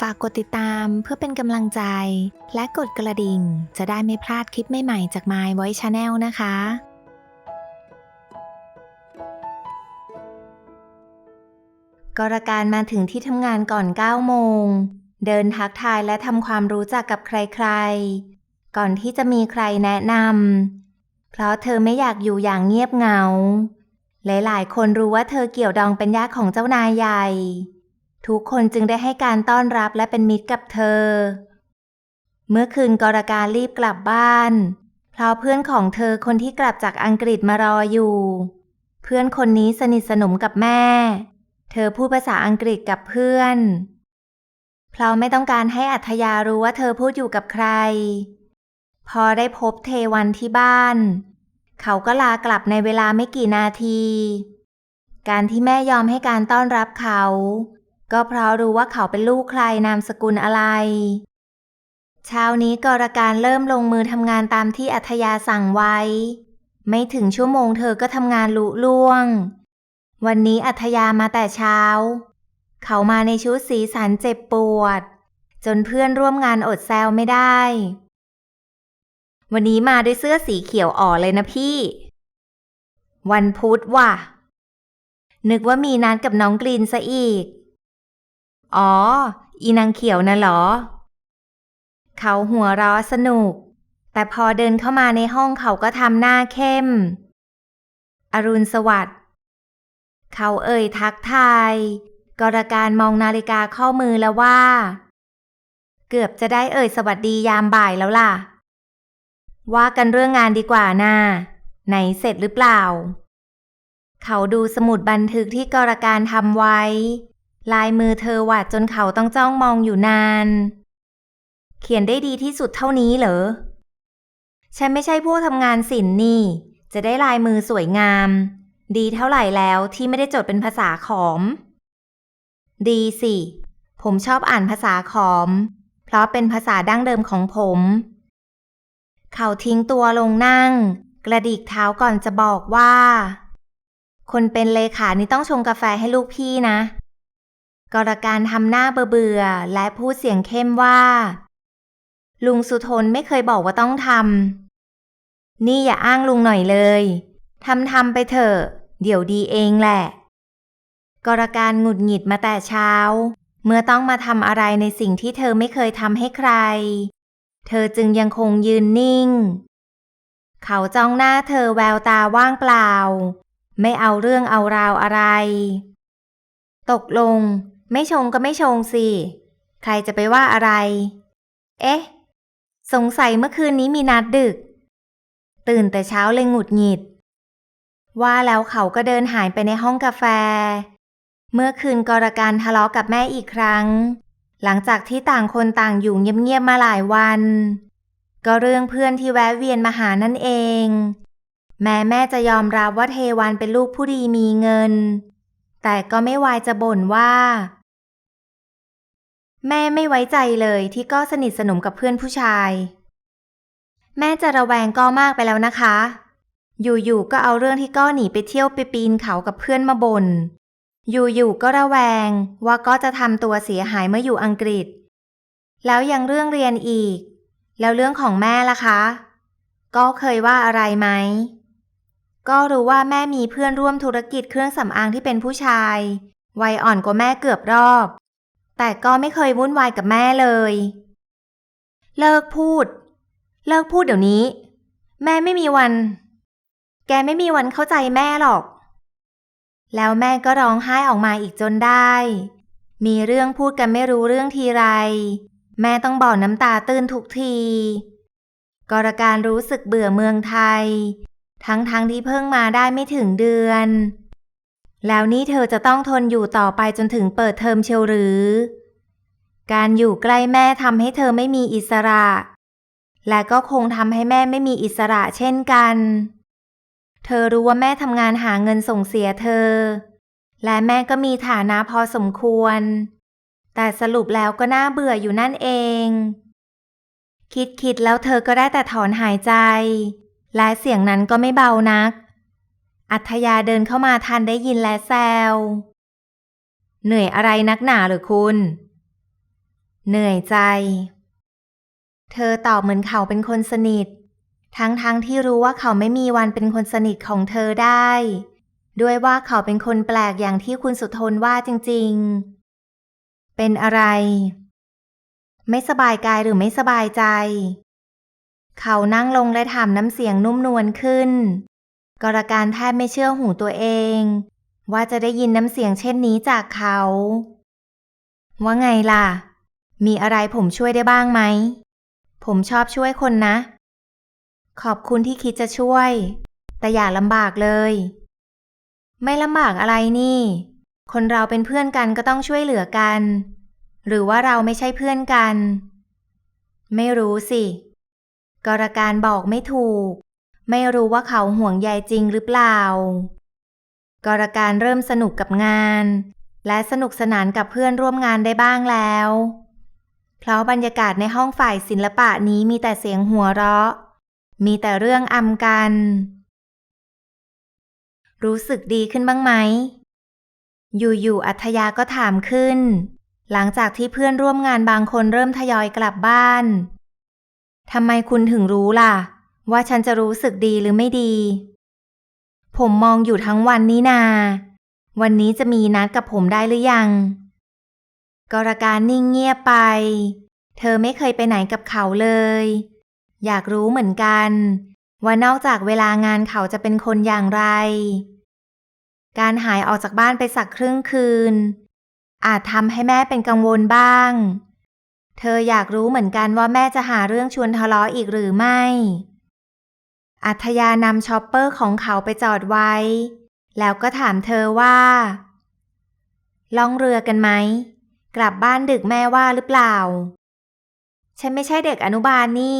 ฝากกดติดตามเพื่อเป็นกำลังใจ และกดกระดิ่ง จะได้ไม่พลาดคลิปใหม่ๆจาก My Voice Channel นะคะกรการมาถึงที่ทำงานก่อน 9 โมง เดินทักทายและทำความรู้จักกับใครๆ ก่อนที่จะมีใครแนะนำเพราะเธอไม่อยากอยู่อย่างเงียบเหงา หลายๆ คนรู้ว่าเธอเกี่ยวดองเป็นญาติของเจ้านายใหญ่ ทุกคนจึงได้ให้การต้อนรับและเป็นมิตรกับเธอ เมื่อคืนกรการรีบกลับบ้าน เพราะเพื่อนของเธอคนที่กลับจากอังกฤษมารออยู่ เพื่อนคนนี้สนิทสนมกับแม่ เธอพูดภาษาอังกฤษกับเพื่อน เพราะไม่ต้องการให้อัธยารู้ว่าเธอพูดอยู่กับใคร พอได้พบเทวันที่บ้าน เขาก็ลากลับในเวลาไม่กี่นาที การที่แม่ยอมให้การต้อนรับเขา ก็เพราะรู้ว่าเขาเป็นลูกใครนามสกุลอะไร เช้านี้กรการเริ่มลงมือทำงานตามที่อัธยาสั่งไว้ ไม่ถึงชั่วโมงเธอก็ทำงานลุล่วง วันนี้อัธยามาแต่เช้า เขามาในชุดสีสันเจ็บปวด จนเพื่อนร่วมงานอดแซวไม่ได้ วันนี้มาด้วยเสื้อสีเขียวอ่อเลยนะพี่ วันพุธว่ะนึกว่ามีนัดกับน้องกรีนซะอีก อ๋อ อีนางเขียวน่ะเหรอ เขาหัวเราะสนุก แต่พอเดินเข้ามาในห้องเขาก็ทำหน้าเข้ม อรุณสวัสดิ์ เขาเอ่ยทักทายกรการมองนาฬิกาข้อมือแล้วว่า เกือบจะได้เอ่ยสวัสดียามบ่ายแล้วล่ะ ว่ากันเรื่องงานดีกว่านะไหนเสร็จหรือเปล่า เขาดูสมุดบันทึกที่กรการทำไว้ ลายมือเธอหวาดจนเขาต้องจ้องมองอยู่นาน เขียนได้ดีที่สุดเท่านี้เหรอ ฉันไม่ใช่ผู้ทำงานศิลป์นี่ จะได้ลายมือสวยงาม ดีเท่าไหร่แล้วที่ไม่ได้จดเป็นภาษาขอม ดีสิ ผมชอบอ่านภาษาขอม เพราะเป็นภาษาดั้งเดิมของผม เขาทิ้งตัวลงนั่ง กระดิกเท้าก่อนจะบอกว่า คนเป็นเลขานี่ต้องชงกาแฟให้ลูกพี่นะ กรการทำหน้าเบื่อและพูดเสียงเข้มว่า ลุงสุทนไม่เคยบอกว่าต้องทำนี่อย่าอ้างลุงหน่อยเลยทำทำไปเถอะ เดี๋ยวดีเองแหละ กรการหงุดหงิดมาแต่เช้า เมื่อต้องมาทำอะไรในสิ่งที่เธอไม่เคยทำให้ใคร เธอจึงยังคงยืนนิ่ง เขาจ้องหน้าเธอแววตาว่างเปล่า ไม่เอาเรื่องเอาราวอะไร ตกลง ไม่ชงก็ไม่ชงสิ ใครจะไปว่าอะไร เอ๊ะ สงสัยเมื่อคืนนี้มีนัดดึก ตื่นแต่เช้าเลยหงุดหงิด ว่าแล้วเขาก็เดินหายไปในห้องกาแฟ เมื่อคืนกรการทะเลาะกับแม่อีกครั้ง หลังจากที่ต่างคนต่างอยู่เงียบๆมาหลายวัน ก็เรื่องเพื่อนที่แวะเวียนมาหานั่นเอง แม้แม่จะยอมรับว่าเทวันเป็นลูกผู้ดีมีเงินแต่ก็ไม่วายจะบ่นว่า แม่ไม่ไว้ใจเลยที่ก็สนิทสนมกับเพื่อนผู้ชาย แม่จะระแวงก็มากไปแล้วนะคะ อยู่ๆก็เอาเรื่องที่ก้อหนีไปเที่ยวไปปีนเขากับเพื่อนมาบน่นอยู่ๆก็ระแวงว่าก็จะทำตัวเสียหายเมื่ออยู่อังกฤษ แล้วยังเรื่องเรียนอีก แล้วเรื่องของแม่ล่ะคะ ก็เคยว่าอะไรไหม ก็รู้ว่าแม่มีเพื่อนร่วมธุรกิจเครื่องสำอางที่เป็นผู้ชาย วัยอ่อนกว่าแม่เกือบรอบ แต่ก็ไม่เคยวุ่นวายกับแม่เลย เลิกพูด เลิกพูดเดี๋ยวนี้ แม่ไม่มีวัน แกไม่มีวันเข้าใจแม่หรอก แล้วแม่ก็ร้องไห้ออกมาอีกจนได้ มีเรื่องพูดกันไม่รู้เรื่องทีไร แม่ต้องบ่อน้ำตาตื้นทุกทีกรการรู้สึกเบื่อเมืองไทย ทั้งๆทที่เพิ่งมาได้ไม่ถึงเดือน แล้วนี่เธอจะต้องทนอยู่ต่อไปจนถึงเปิดเทอมเชียวหรือ การอยู่ใกล้แม่ทำให้เธอไม่มีอิสระ และก็คงทำให้แม่ไม่มีอิสระเช่นกัน เธอรู้ว่าแม่ทำงานหาเงินส่งเสียเธอ และแม่ก็มีฐานะพอสมควร แต่สรุปแล้วก็น่าเบื่ออยู่นั่นเอง คิดคิดแล้วเธอก็ได้แต่ถอนหายใจ และเสียงนั้นก็ไม่เบานัก อัธยาเดินเข้ามาทันได้ยินและแซว เหนื่อยอะไรนักหนาหรือคุณ เหนื่อยใจ เธอตอบเหมือนเขาเป็นคนสนิท ทั้งๆทที่รู้ว่าเขาไม่มีวันเป็นคนสนิทของเธอได้ ด้วยว่าเขาเป็นคนแปลกอย่างที่คุณสุทนว่าจริง ๆ เป็นอะไร ไม่สบายกายหรือไม่สบายใจ เขานั่งลงและถามน้ำเสียงนุ่มนวลขึ้น กรการแทบไม่เชื่อหูตัวเอง ว่าจะได้ยินน้ำเสียงเช่นนี้จากเขา ว่าไงล่ะ มีอะไรผมช่วยได้บ้างไหม ผมชอบช่วยคนนะ ขอบคุณที่คิดจะช่วย แต่อย่าลำบากเลย ไม่ลำบากอะไรนี่ คนเราเป็นเพื่อนกันก็ต้องช่วยเหลือกัน หรือว่าเราไม่ใช่เพื่อนกัน ไม่รู้สิกรการบอกไม่ถูก ไม่รู้ว่าเขาห่วงใยจริงหรือเปล่ากรการเริ่มสนุกกับงาน และสนุกสนานกับเพื่อนร่วมงานได้บ้างแล้ว เพราะบรรยากาศในห้องฝ่ายศิลปะนี้มีแต่เสียงหัวเราะ มีแต่เรื่องอำกัน รู้สึกดีขึ้นบ้างไหม อยู่ๆอัธยาก็ถามขึ้น หลังจากที่เพื่อนร่วมงานบางคนเริ่มทยอยกลับบ้านทำไมคุณถึงรู้ล่ะ ว่าฉันจะรู้สึกดีหรือไม่ดี ผมมองอยู่ทั้งวันนี้นา วันนี้จะมีนัดกับผมได้หรือยัง กรการนิ่งเงียบไป เธอไม่เคยไปไหนกับเขาเลย อยากรู้เหมือนกัน ว่านอกจากเวลางานเขาจะเป็นคนอย่างไร การหายออกจากบ้านไปสักครึ่งคืน อาจทำให้แม่เป็นกังวลบ้างเธออยากรู้เหมือนกันว่าแม่จะหาเรื่องชวนทะเลาะอีกหรือไม่ อัธยานำชอปเปอร์ของเขาไปจอดไว้ แล้วก็ถามเธอว่า ล่องเรือกันไหม กลับบ้านดึกแม่ว่าหรือเปล่า ฉันไม่ใช่เด็กอนุบาลนี่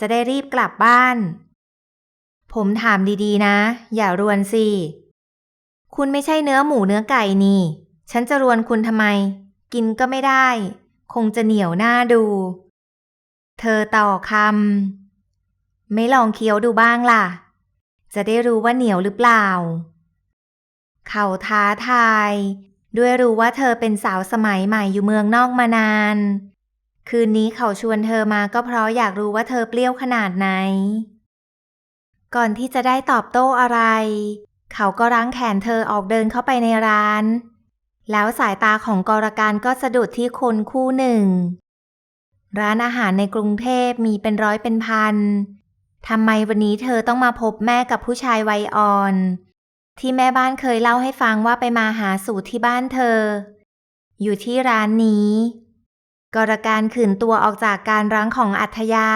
จะได้รีบกลับบ้าน ผมถามดีๆนะ อย่ารวนสิ คุณไม่ใช่เนื้อหมูเนื้อไก่นี่ ฉันจะรวนคุณทำไม กินก็ไม่ได้ คงจะเหนียวหน้าดู เธอต่อคำ ไม่ลองเคี้ยวดูบ้างล่ะ จะได้รู้ว่าเหนียวหรือเปล่า เขาท้าทาย ด้วยรู้ว่าเธอเป็นสาวสมัยใหม่อยู่เมืองนอกมานาน คืนนี้เขาชวนเธอมาก็เพราะอยากรู้ว่าเธอเปรี้ยวขนาดไหน ก่อนที่จะได้ตอบโต้อะไร เขาก็รั้งแขนเธอออกเดินเข้าไปในร้าน แล้วสายตาของกรการก็สะดุดที่คนคู่หนึ่งร้านอาหารในกรุงเทพมีเป็นร้อยเป็นพัน ทำไมวันนี้เธอต้องมาพบแม่กับผู้ชายวัยอ่อน ที่แม่บ้านเคยเล่าให้ฟังว่าไปมาหาสู่ที่บ้านเธอ อยู่ที่ร้านนี้กรการขืนตัวออกจากการรั้งของอัธยา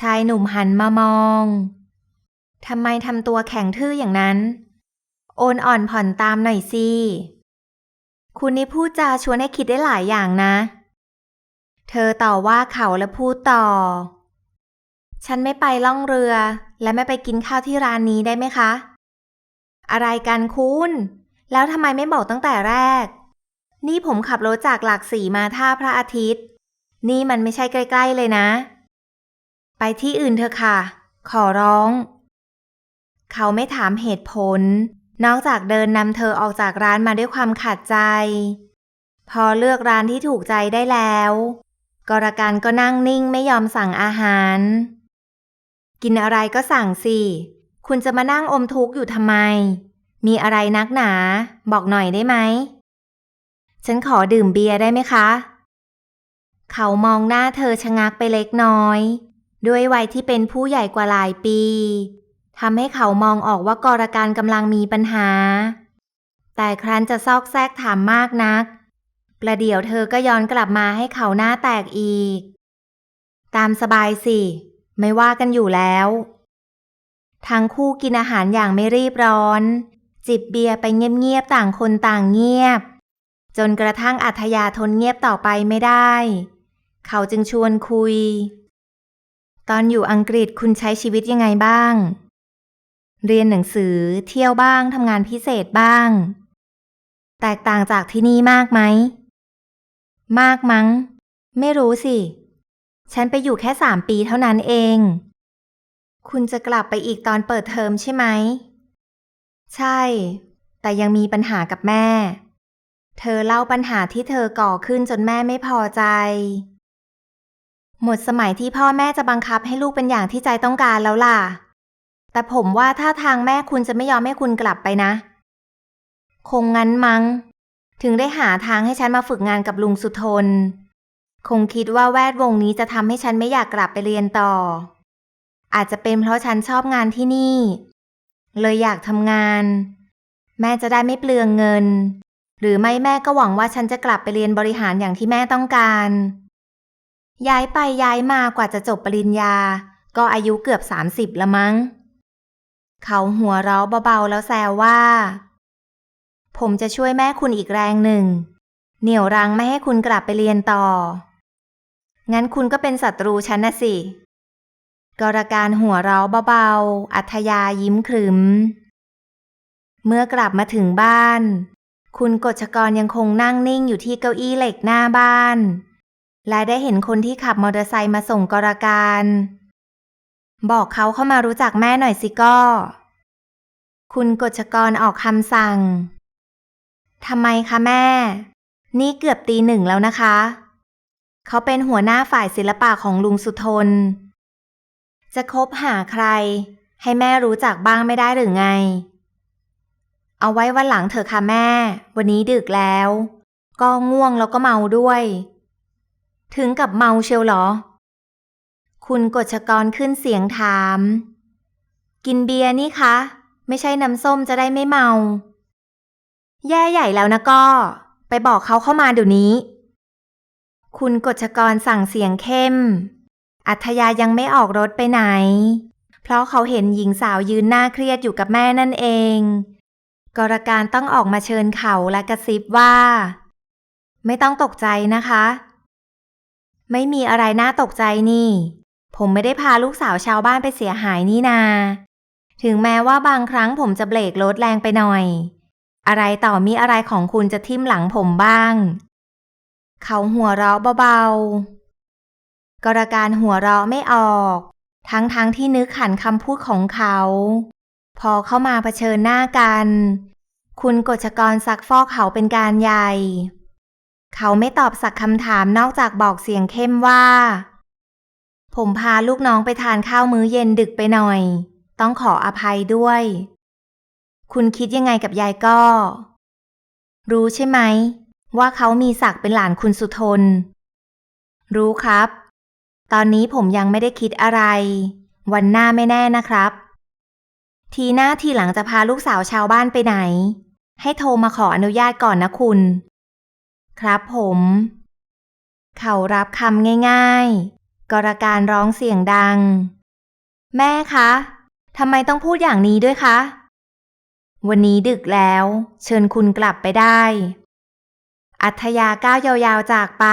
ชายหนุ่มหันมามองทำไมทำตัวแข็งทื่ออย่างนั้น โอนอ่อนผ่อนตามหน่อยสิคุณนี่พูดจาชวนให้คิดได้หลายอย่างนะ เธอต่อว่าเขาและพูดต่อ ฉันไม่ไปล่องเรือ และไม่ไปกินข้าวที่ร้านนี้ได้ไหมคะ อะไรกันคุณ แล้วทำไมไม่บอกตั้งแต่แรก นี่ผมขับรถจากหลักสี่มาท่าพระอาทิตย์ นี่มันไม่ใช่ใกล้ๆเลยนะ ไปที่อื่นเถอะค่ะ ขอร้อง เขาไม่ถามเหตุผล นอกจากเดินนำเธอออกจากร้านมาด้วยความขัดใจ พอเลือกร้านที่ถูกใจได้แล้วกรการก็นั่งนิ่งไม่ยอมสั่งอาหาร กินอะไรก็สั่งสิ คุณจะมานั่งอมทุกข์อยู่ทำไม มีอะไรนักหนา บอกหน่อยได้ไหม ฉันขอดื่มเบียร์ได้ไหมคะ เขามองหน้าเธอชะงักไปเล็กน้อย ด้วยวัยที่เป็นผู้ใหญ่กว่าหลายปีทำให้เขามองออกว่ากรการกำลังมีปัญหา แต่ครั้นจะซอกแซกถามมากนัก ประเดี๋ยวเธอก็ย้อนกลับมาให้เขาหน้าแตกอีก ตามสบายสิ ไม่ว่ากันอยู่แล้ว ทั้งคู่กินอาหารอย่างไม่รีบร้อน จิบเบียร์ไปเงียบๆต่างคนต่างเงียบ จนกระทั่งอัธยาทนเงียบต่อไปไม่ได้ เขาจึงชวนคุย ตอนอยู่อังกฤษคุณใช้ชีวิตยังไงบ้าง เรียนหนังสือเที่ยวบ้างทำงานพิเศษบ้าง แตกต่างจากที่นี่มากไหม มากมั้ง ไม่รู้สิ ฉันไปอยู่แค่สามปีเท่านั้นเอง คุณจะกลับไปอีกตอนเปิดเทอมใช่ไหม ใช่ แต่ยังมีปัญหากับแม่ เธอเล่าปัญหาที่เธอก่อขึ้นจนแม่ไม่พอใจ หมดสมัยที่พ่อแม่จะบังคับให้ลูกเป็นอย่างที่ใจต้องการแล้วล่ะ แต่ผมว่าถ้าทางแม่คุณจะไม่ยอมให้คุณกลับไปนะ คงงั้นมัง้ง ถึงได้หาทางให้ฉันมาฝึกงานกับลุงสุทน คงคิดว่าแวดวงนี้จะทำให้ฉันไม่อยากกลับไปเรียนต่อ อาจจะเป็นเพราะฉันชอบงานที่นี่ เลยอยากทำงาน แม่จะได้ไม่เปลืองเงิน หรือไม่แม่ก็หวังว่าฉันจะกลับไปเรียนบริหารอย่างที่แม่ต้องการ ย้ายไปย้ายมากว่าจะจบปริญญา ก็อายุเกือบสามสิบละมั้ง เขาหัวเราะเบาๆแล้วแซวว่า ผมจะช่วยแม่คุณอีกแรงหนึ่ง เหนี่ยวรังไม่ให้คุณกลับไปเรียนต่อ งั้นคุณก็เป็นศัตรูฉันนะสิ กรการหัวเราะเบาๆ อัธยายิ้มขรึม เมื่อกลับมาถึงบ้าน คุณกฎชกรยังคงนั่งนิ่งอยู่ที่เก้าอี้เหล็กหน้าบ้าน และได้เห็นคนที่ขับมอเตอร์ไซค์มาส่งกรการ บอกเขาเข้ามารู้จักแม่หน่อยสิก็คุณกฎชกรออกคำสั่ง ทำไมคะแม่ นี่เกือบตีหนึ่งแล้วนะคะ เขาเป็นหัวหน้าฝ่ายศิลปะของลุงสุทน จะคบหาใคร ให้แม่รู้จักบ้างไม่ได้หรือไง เอาไว้วันหลังเถอะค่ะแม่ วันนี้ดึกแล้ว ก็ง่วงแล้วก็เมาด้วย ถึงกับเมาเชียวเหรอ คุณกฎชกรขึ้นเสียงถาม กินเบียร์นี่คะ ไม่ใช่น้ำส้มจะได้ไม่เมา แย่ใหญ่แล้วนะก็ ไปบอกเขาเข้ามาเดี๋ยวนี้ คุณกฎชกรสั่งเสียงเข้ม อัธยายังไม่ออกรถไปไหน เพราะเขาเห็นหญิงสาวยืนหน้าเครียดอยู่กับแม่นั่นเอง กรการต้องออกมาเชิญเขาและกระซิบว่า ไม่ต้องตกใจนะคะ ไม่มีอะไรน่าตกใจนี่ ผมไม่ได้พาลูกสาวชาวบ้านไปเสียหายนี่นา ถึงแม้ว่าบางครั้งผมจะเบรกรถแรงไปหน่อย อะไรต่อมีอะไรของคุณจะทิ่มหลังผมบ้าง เขาหัวเราะเบาๆ กรการหัวเราะไม่ออก ทั้งๆทที่นึกขันคำพูดของเขา พอเข้ามาเผชิญหน้ากัน คุณกฎชกรซักฟอกเขาเป็นการใหญ่ เขาไม่ตอบสักคำถามนอกจากบอกเสียงเข้มว่า ผมพาลูกน้องไปทานข้าวมื้อเย็นดึกไปหน่อย ต้องขออภัยด้วย คุณคิดยังไงกับยายก้อรู้ใช่ไหม ว่าเขามีศักดิ์เป็นหลานคุณสุทน รู้ครับ ตอนนี้ผมยังไม่ได้คิดอะไร วันหน้าไม่แน่นะครับ ทีหน้าทีหลังจะพาลูกสาวชาวบ้านไปไหน ให้โทรมาขออนุญาตก่อนนะคุณ ครับผม เขารับคำง่ายๆ กรการร้องเสียงดัง แม่คะทำไมต้องพูดอย่างนี้ด้วยคะ วันนี้ดึกแล้ว เชิญคุณกลับไปได้ อัธยาก้าวยาวๆจากไป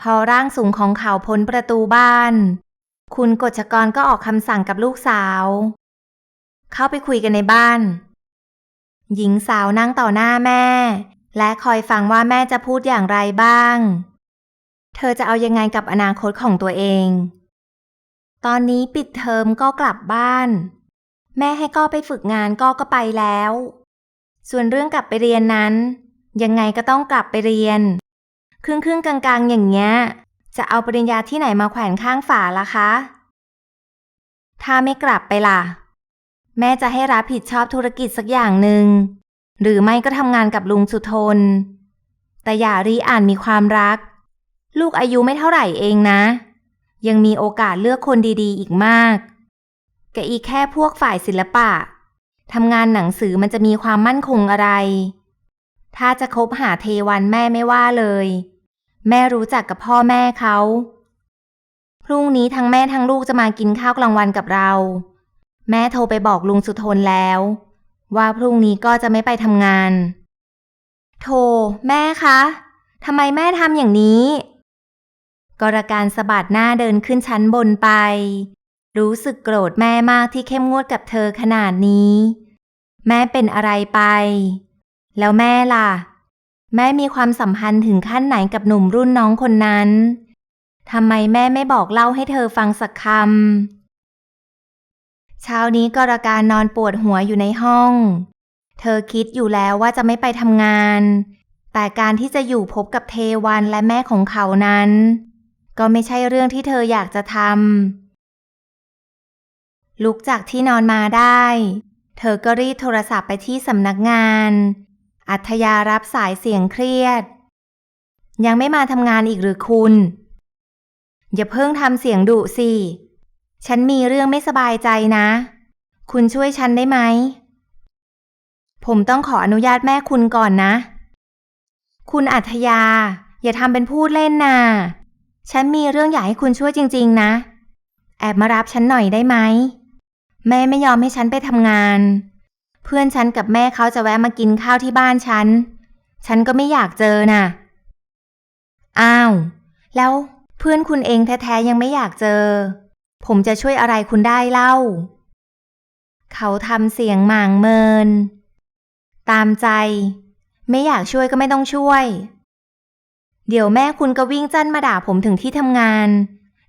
พอร่างสูงของเขาพ้นประตูบ้าน คุณกฎชกรก็ออกคำสั่งกับลูกสาว เข้าไปคุยกันในบ้าน หญิงสาวนั่งต่อหน้าแม่ และคอยฟังว่าแม่จะพูดอย่างไรบ้าง เธอจะเอายังไงกับอนาคตของตัวเอง ตอนนี้ปิดเทอมก็กลับบ้าน แม่ให้ก็ไปฝึกงานก็ก็ไปแล้ว ส่วนเรื่องกลับไปเรียนนั้น ยังไงก็ต้องกลับไปเรียน ครึ่งครึ่งกลางๆ อย่างเงี้ย จะเอาปริญญาที่ไหนมาแขวนข้างฝาล่ะคะ ถ้าไม่กลับไปล่ะ แม่จะให้รับผิดชอบธุรกิจสักอย่างหนึ่ง หรือไม่ก็ทำงานกับลุงสุทน แต่อย่ารีอ่านมีความรัก ลูกอายุไม่เท่าไหร่เองนะ ยังมีโอกาสเลือกคนดีๆ อีกมากแกอีกแค่พวกฝ่ายศิลปะทำงานหนังสือมันจะมีความมั่นคงอะไร ถ้าจะคบหาเทวันแม่ไม่ว่าเลย แม่รู้จักกับพ่อแม่เขา พรุ่งนี้ทั้งแม่ทั้งลูกจะมากินข้าวกลางวันกับเรา แม่โทรไปบอกลุงสุทนแล้ว ว่าพรุ่งนี้ก็จะไม่ไปทำงาน โทรแม่คะทำไมแม่ทำอย่างนี้ กรการสะบัดหน้าเดินขึ้นชั้นบนไป รู้สึกโกรธแม่มากที่เข้มงวดกับเธอขนาดนี้ แม่เป็นอะไรไป แล้วแม่ล่ะ แม่มีความสัมพันธ์ถึงขั้นไหนกับหนุ่มรุ่นน้องคนนั้นทำไมแม่ไม่บอกเล่าให้เธอฟังสักคำเช้านี้กรการนอนปวดหัวอยู่ในห้อง เธอคิดอยู่แล้วว่าจะไม่ไปทำงาน แต่แต่การที่จะอยู่พบกับเทวันและแม่ของเขานั้น ก็ไม่ใช่เรื่องที่เธออยากจะทำลุกจากที่นอนมาได้ เธอก็รีบโทรศัพท์ไปที่สำนักงาน อัธยารับสายเสียงเครียด ยังไม่มาทำงานอีกหรือคุณ อย่าเพิ่งทำเสียงดุสิ ฉันมีเรื่องไม่สบายใจนะ คุณช่วยฉันได้ไหม ผมต้องขออนุญาตแม่คุณก่อนนะ คุณอัธยา อย่าทำเป็นพูดเล่นนะฉันมีเรื่องอยากให้คุณช่วยจริง ๆ นะ แอบมารับฉันหน่อยได้ไหม แม่ไม่ยอมให้ฉันไปทำงาน พื่อนฉันกับแม่เขาจะแวะมากินข้าวที่บ้านฉัน ฉันก็ไม่อยากเจอน่ะ อ้าว แล้วเพื่อนคุณเองแท้ๆยังไม่อยากเจอ ผมจะช่วยอะไรคุณได้เล่า เขาทำเสียงหม่างเมิน ตามใจ ไม่อยากช่วยก็ไม่ต้องช่วย เดี๋ยวแม่คุณก็วิ่งจั่นมาด่าผมถึงที่ทำงาน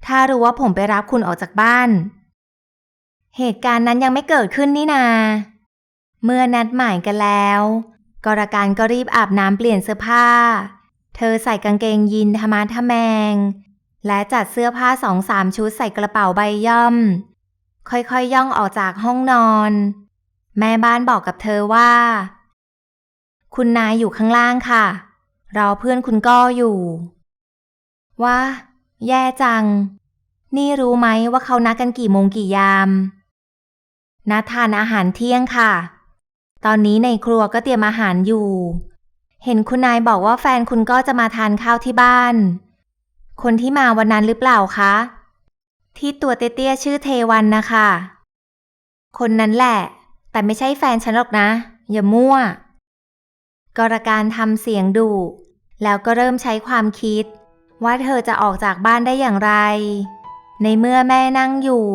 ถ้ารู้ว่าผมไปรับคุณออกจากบ้าน เหตุการณ์นั้นยังไม่เกิดขึ้นนี่นา เมื่อนัดหมายกันแล้ว กรการก็รีบอาบน้ำเปลี่ยนเสื้อผ้า เธอใส่กางเกงยีนธรรมะทะแมง และจัดเสื้อผ้าสองสามชุดใส่กระเป๋าใบย่อม ค่อยๆย่องออกจากห้องนอน แม่บ้านบอกกับเธอว่า คุณนายอยู่ข้างล่างค่ะ รอเพื่อนคุณก้ออยู่ ว่า แย่จัง นี่รู้ไหมว่าเขานัดกันกี่โมงกี่ยาม นัดทานอาหารเที่ยงค่ะ ตอนนี้ในครัวก็เตรียมอาหารอยู่ เห็นคุณนายบอกว่าแฟนคุณก็จะมาทานข้าวที่บ้าน คนที่มาวันนั้นหรือเปล่าคะ ที่ตัวเตี้ยๆชื่อเทวันนะคะ คนนั้นแหละ แต่ไม่ใช่แฟนฉันหรอกนะ อย่ามั่ว กรการทำเสียงดุแล้วก็เริ่มใช้ความคิด ว่าเธอจะออกจากบ้านได้อย่างไร ในเมื่อแม่นั่งอยู่